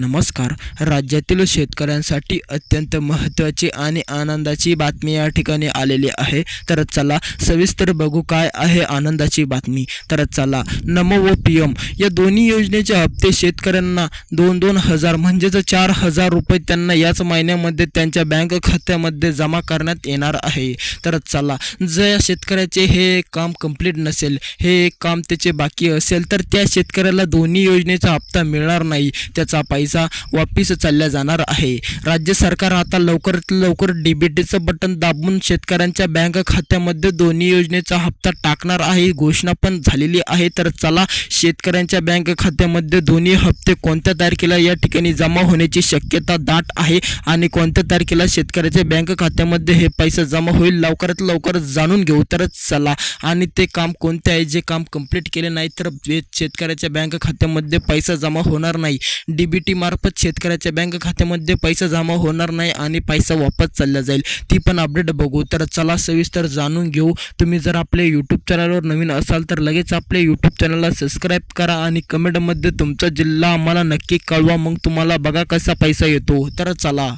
नमस्कार. राज्यातील शेतकऱ्यांसाठी अत्यंत महत्त्वाची आणि आनंदाची बातमी या ठिकाणी आलेली आहे. तर चला सविस्तर बघू काय आहे आनंदाची बातमी. तर चला नमो व पी एम या दोन्ही योजनेचे हप्ते शेतकऱ्यांना दोन दोन हजार म्हणजेच चार हजार रुपये त्यांना याच महिन्यामध्ये त्यांच्या बँक खात्यामध्ये जमा करण्यात येणार आहे. तर चला जर शेतकऱ्याचे हे काम कंप्लीट नसेल हे एक काम त्याचे बाकी असेल तर त्या शेतकऱ्याला दोन्ही योजनेचा हप्ता मिळणार नाही. त्याचा पैसा वापिस चालला जाणार आहे. राज्य सरकार आता लवकरात लवकर डीबीटीचं बटन दाबून शेतकऱ्यांच्या बँक खात्यामध्ये दोन्ही योजनेचा हप्ता टाकणार आहे. घोषणा पण झालेली आहे. तर चला शेतकऱ्यांच्या बँक खात्यामध्ये दोन्ही हप्ते कोणत्या तारखेला या ठिकाणी जमा होण्याची शक्यता दाट आहे आणि कोणत्या तारखेला शेतकऱ्याच्या बँक खात्यामध्ये हे पैसा जमा होईल लवकरात लवकर जाणून घेऊ. तरच चला आणि ते काम कोणते आहे? जे काम कंप्लीट केले नाही तर शेतकऱ्याच्या बँक खात्यामध्ये पैसा जमा होणार नाही. डीबीटी मार्फत शेतकऱ्याच्या बँक खात्यामध्ये पैसा जमा होणार नाही आणि पैसा वापस चालला जाईल. ती पण अपडेट बघू. तर चला सविस्तर जाणून घेऊ. तुम्ही जर आपल्या यूट्यूब चॅनलवर नवीन असाल तर लगेच आपल्या यूट्यूब चॅनलला सबस्क्राईब करा आणि कमेंटमध्ये तुमचा जिल्हा आम्हाला नक्की कळवा. मग तुम्हाला बघा कसा पैसा येतो. तर चला.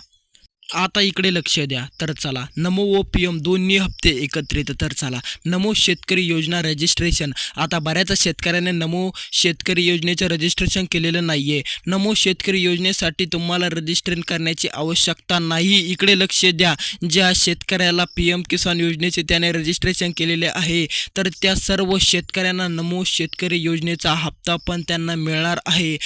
आता इकडे लक्ष द्या तर चला. नमो व पी एम दोन्ही हप्ते एकत्रित तर चला. नमो शेतकरी योजना रजिस्ट्रेशन. आता बऱ्याच शेतकऱ्याने नमो शेतकरी योजनेचं रजिस्ट्रेशन केलेलं नाही आहे नमो शेतकरी योजनेसाठी तुम्हाला रजिस्ट्रेशन करण्याची आवश्यकता नाही. इकडे लक्ष द्या. ज्या शेतकऱ्याला पी एम किसान योजनेचे त्याने रजिस्ट्रेशन केलेले आहे तर त्या सर्व शेतकऱ्यांना नमो शेतकरी योजनेचा हप्ता पण त्यांना मिळणार आहे.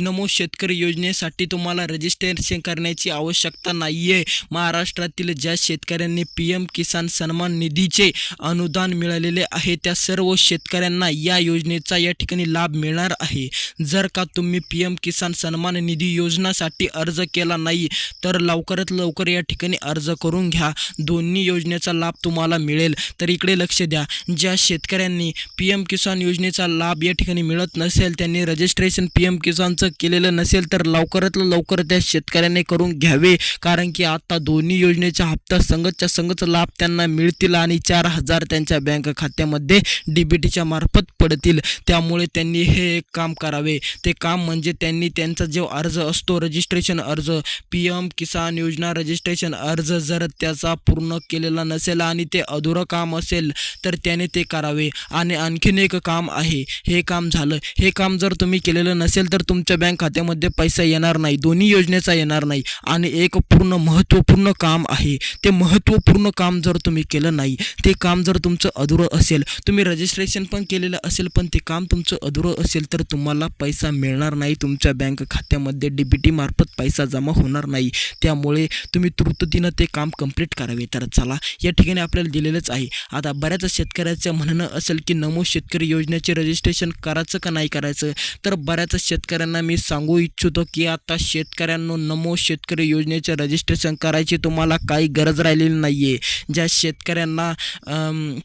नमो शेतकरी योजनेसाठी तुम्हाला रजिस्ट्रेशन करण्याची आवश्यकता नाही आहे महाराष्ट्रातील ज्या शेतकऱ्यांनी पी एम किसान सन्मान निधीचे अनुदान मिळालेले आहे त्या सर्व शेतकऱ्यांना या योजनेचा या ठिकाणी लाभ मिळणार आहे. जर का तुम्ही पी एम किसान सन्मान निधी योजनासाठी अर्ज केला नाही तर लवकरात लवकर या ठिकाणी अर्ज करून घ्या. दोन्ही योजनेचा लाभ तुम्हाला मिळेल. तर इकडे लक्ष द्या. ज्या शेतकऱ्यांनी पी एम किसान योजनेचा लाभ या ठिकाणी मिळत नसेल त्यांनी रजिस्ट्रेशन पी एम किसानचं केलेलं नसेल तर लवकरात लवकर त्या शेतकऱ्यांनी करून घ्यावे. कारण की आता दोन्ही योजनेचा हप्ता संगतच्या संगत लाभ त्यांना मिळतील आणि चार हजार त्यांच्या बँक खात्यामध्ये डी बी टीच्या मार्फत पडतील. त्यामुळे त्यांनी हे एक काम करावे. ते काम म्हणजे त्यांनी त्यांचा जो अर्ज असतो रजिस्ट्रेशन अर्ज पी एम किसान योजना रजिस्ट्रेशन अर्ज जर त्याचा पूर्ण केलेला नसेल आणि ते अधुरं काम असेल तर त्याने ते करावे. आणि आणखीन एक काम आहे. हे काम झालं. हे काम जर तुम्ही केलेलं नसेल तर तुमच्या बँक खात्यामध्ये पैसा येणार नाही. दोन्ही योजनेचा येणार नाही. आणि एक पूर्ण महत्त्वपूर्ण काम आहे. ते महत्त्वपूर्ण काम जर तुम्ही केलं नाही ते काम जर तुमचं अधुरं असेल तुम्ही रजिस्ट्रेशन पण केलेलं असेल पण ते काम तुमचं अधुरं असेल तर तुम्हाला पैसा मिळणार नाही. तुमच्या बँक खात्यामध्ये डी बी टीमार्फत पैसा जमा होणार नाही. त्यामुळे तुम्ही तृततीनं ते काम कंप्लीट करावे. तर चला या ठिकाणी आपल्याला दिलेलंच आहे. आता बऱ्याच शेतकऱ्याचं म्हणणं असेल की नमो शेतकरी योजनेचे रजिस्ट्रेशन करायचं का नाही करायचं? तर बऱ्याच शेतकऱ्यांना मी सांगू इच्छितो की आता शेतकऱ्यांनो नमो शेतकरी योजनेचे रजिस्ट्रेशन करायची तुम्हाला काही गरज राहिलेली नाही आहे ज्या शेतकऱ्यांना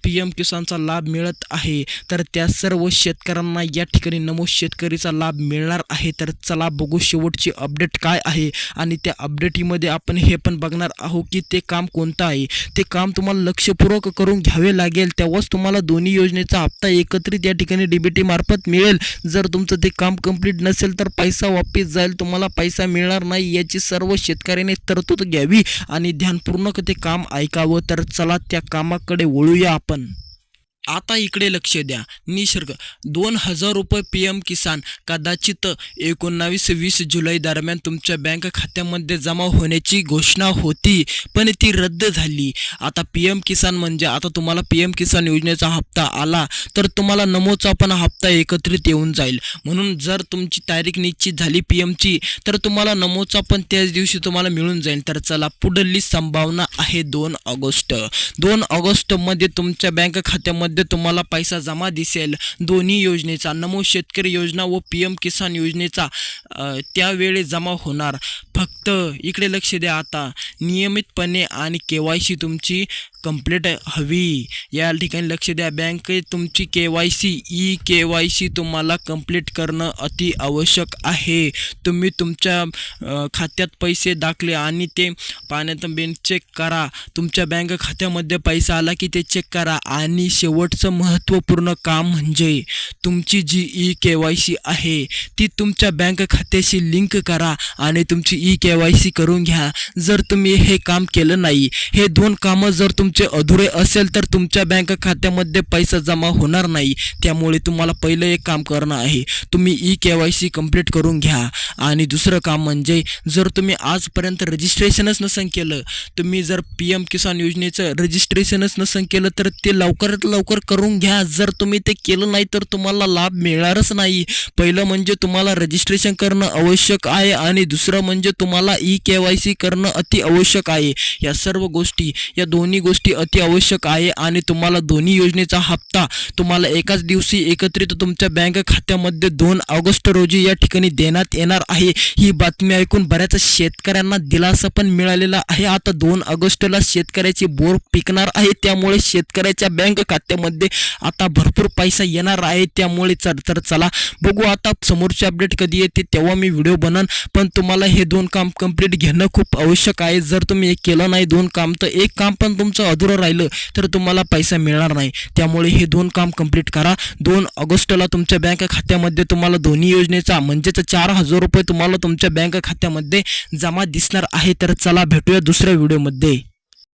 पी एम किसानचा लाभ मिळत आहे तर त्या सर्व शेतकऱ्यांना या ठिकाणी नमो शेतकरीचा लाभ मिळणार आहे. तर चला बघू शेवटची अपडेट काय आहे. आणि त्या अपडेटीमध्ये आपण हे पण बघणार आहोत की ते काम कोणतं आहे. ते काम तुम्हाला लक्षपूर्वक करून घ्यावे लागेल. तेव्हाच तुम्हाला दोन्ही योजनेचा हप्ता एकत्रित या ठिकाणी डी बी मार्फत मिळेल. जर तुमचं ते काम कंप्लीट नसेल तर पैसा वापस जाईल. तुम्हाला पैसा मिळणार नाही. याची सर्व शेतकऱ्याने तरतूद घ्यावी आणि ध्यानपूर्णक ते काम ऐकावं. तर चला त्या कामाकडे वळूया आपण. आता इकडे लक्ष द्या. निसर्ग. दोन हजार रुपये पी एम किसान कदाचित एकोणावीस वीस जुलै दरम्यान तुमच्या बँक खात्यामध्ये जमा होण्याची घोषणा होती पण ती रद्द झाली. आता पी एम किसान म्हणजे आता तुम्हाला पी एम किसान योजनेचा हप्ता आला तर तुम्हाला नमोचा पण हप्ता एकत्रित येऊन जाईल. म्हणून जर तुमची तारीख निश्चित झाली पी एमची तर तुम्हाला नमोचा पण त्याच दिवशी तुम्हाला मिळून जाईल. तर चला पुढली संभावना आहे दोन ऑगस्ट. दोन ऑगस्टमध्ये तुमच्या बँक खात्यामध्ये तुम्हाला पैसा जमा दिसेल. दोन्ही योजनेचा नमो शेतकरी योजना व पी एम किसान योजनेचा त्यावेळी जमा होणार. फक्त इकडे लक्ष द्या आता. नियमितपणे आणि के वाय सी तुमची कंप्लीट हवी. या ठिकाणी लक्ष द्या. बँक तुमची K Y C E K Y C तुम्हाला कंप्लीट करणं अति आवश्यक आहे. तुम्ही तुमच्या खात्यात पैसे दाखले आणि ते पाण्यात बिन चेक करा. तुमच्या बँक खात्यामध्ये पैसा आला की ते चेक करा. आणि शेवटचं महत्त्वपूर्ण काम म्हणजे तुमची जी ई के वाय सी आहे ती तुमच्या बँक खात्याशी लिंक करा आणि तुमची E E K Y C करून घ्या. जर तुम्ही हे काम केलं नाही हे दोन कामं जर तुमचे अधुरे असेल तर तुमच्या बँक खात्यामध्ये पैसा जमा होणार नाही. त्यामुळे तुम्हाला पहिलं एक काम करणं आहे. तुम्ही E K Y C complete करून घ्या. आणि दुसरं काम म्हणजे जर तुम्ही आजपर्यंत रजिस्ट्रेशनच नसन केलं तुम्ही जर पी एम किसान योजनेचं रजिस्ट्रेशनच नसन केलं तर ते लवकरात लवकर करून घ्या. जर तुम्ही ते केलं नाही तर तुम्हाला लाभ मिळणारच नाही. पहिलं म्हणजे तुम्हाला रजिस्ट्रेशन करणं आवश्यक आहे. आणि दुसरं म्हणजे तुम्हाला ई के वाय सी करणं अति आवश्यक आहे. या सर्व गोष्टी या दोन्ही गोष्टी अति आवश्यक आहे आणि तुम्हाला दोन्ही योजनेचा हप्ता तुम्हाला एकाच दिवशी एकत्रित तुमच्या बँक खात्यामध्ये दोन ऑगस्ट रोजी या ठिकाणी देण्यात येणार आहे. ही बातमी ऐकून बऱ्याच शेतकऱ्यांना दिलासा पण मिळालेला आहे. आता दोन ऑगस्टला शेतकऱ्याची बोर पिकणार आहे. त्यामुळे शेतकऱ्याच्या बँक खात्यामध्ये आता भरपूर पैसा येणार आहे. त्यामुळे चल तर चला बघू आता समोरचे अपडेट कधी येते तेव्हा मी व्हिडिओ बनन. पण तुम्हाला हे दोन काम कंप्लीट घेणं खूप आवश्यक आहे. जर तुम्ही एक केलं नाही दोन काम तर एक काम पण तुमचं अधुरं राहिलं तर तुम्हाला पैसा मिळणार नाही. त्यामुळे हे दोन काम कंप्लीट करा. दोन ऑगस्टला तुमच्या बँक खात्यामध्ये तुम्हाला दोन्ही योजनेचा म्हणजेच चार हजार रुपये तुम्हाला तुमच्या बँक खात्यामध्ये जमा दिसणार आहे. तर चला भेटूया दुसऱ्या व्हिडिओमध्ये